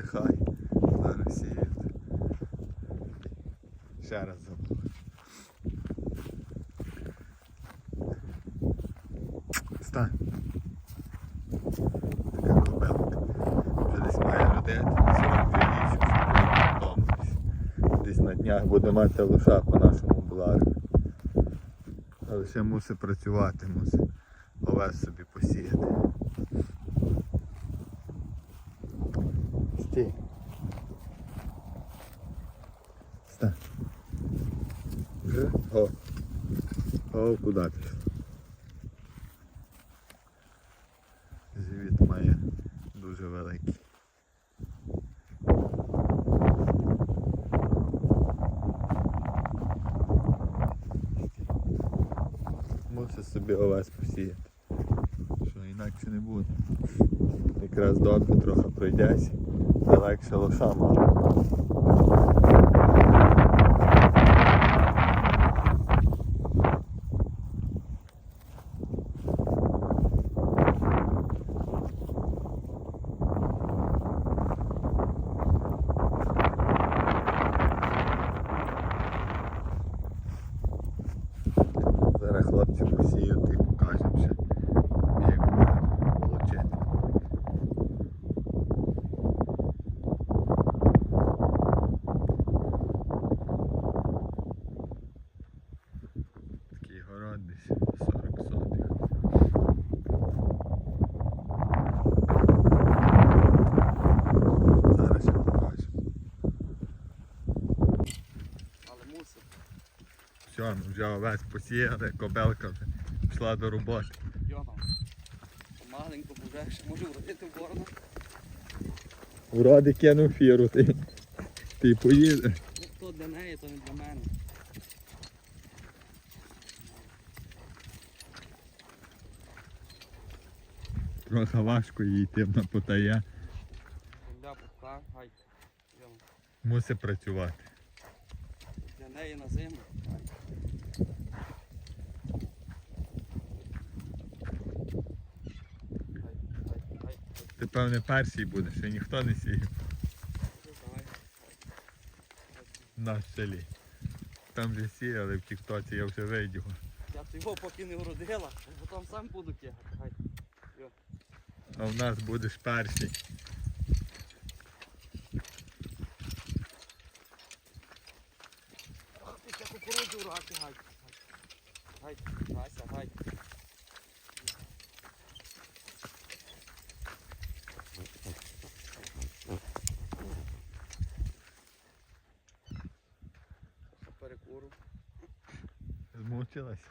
віддихай. Зараз сіють. Ще раз забув. Стань. Така кобелка. Вже десь має 42 ніч, вдома десь. Десь на днях буде мати лоша по нашому блару. Але ще мусить працювати, мусить овес собі посіяти. Стій. Стань. Вже? О. О, куди ти? Живіт має дуже великий. Мусить собі овес посіяти. Що інакше не буде. Якраз добре трохи пройдеться, та легше лоша мало. Вже овець посіяли, кобелка вже пішла до роботи. Його. Помаленько вже ще може вродити в борону. Вроді кинув фіру, ти, ти поїдеш. Ну, то для неї, то не для мене. Трохи важко їй йти на потая. Земля пухка, гай. Мусить працювати. Для неї на зиму. Гай. Гай, гай, гай, гай. Ти певне перший буде, ще ніхто не сіяв нас в селі. Там вже сіяли в тіктоці, я вже видів. Я ти його поки не вродила, бо там сам буду тягати. А в нас будеш перший. Змучилася.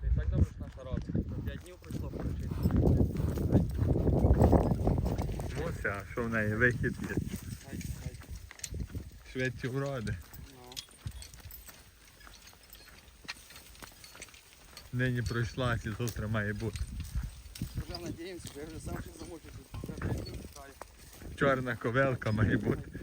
Ти так добре ж наша робить. 5 днів пройшло прочити. Муся, а що в неї вихід є? Гай, гай. Швидше вроди. Нині пройшлася, завтра має бути. Вже надіємося, бо я вже сам ще замучився. Вже 5 днів чекаю. Чорна ковелка має бути.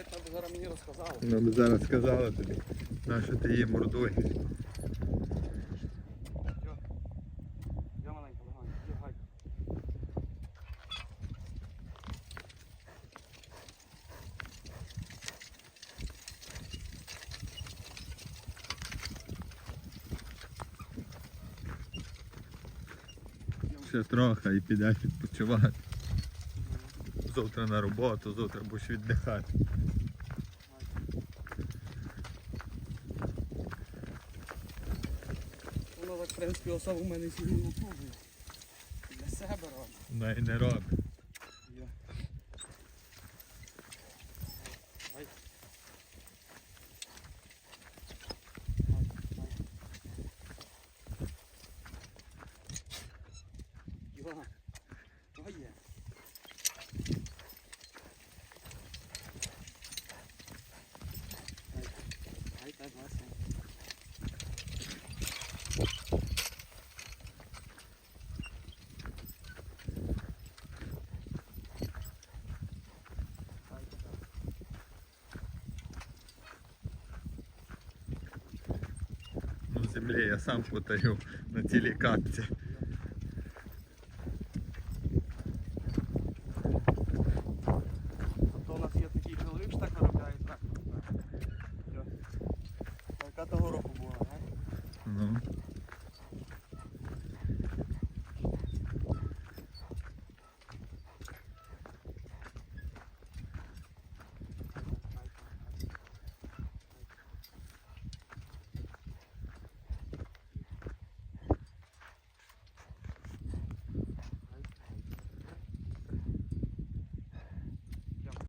Як вміла говорити, зараз мені розказала. Ну б зараз сказала тобі, на що ти її мордуєш. Ще трохи і підеш відпочивати. Завтра на роботу, завтра будеш віддихати. Воно, в принципі, особо в мене сьогодні не напружує. Для себе робить. Не, не робить. Землі я сам потаю на цілій.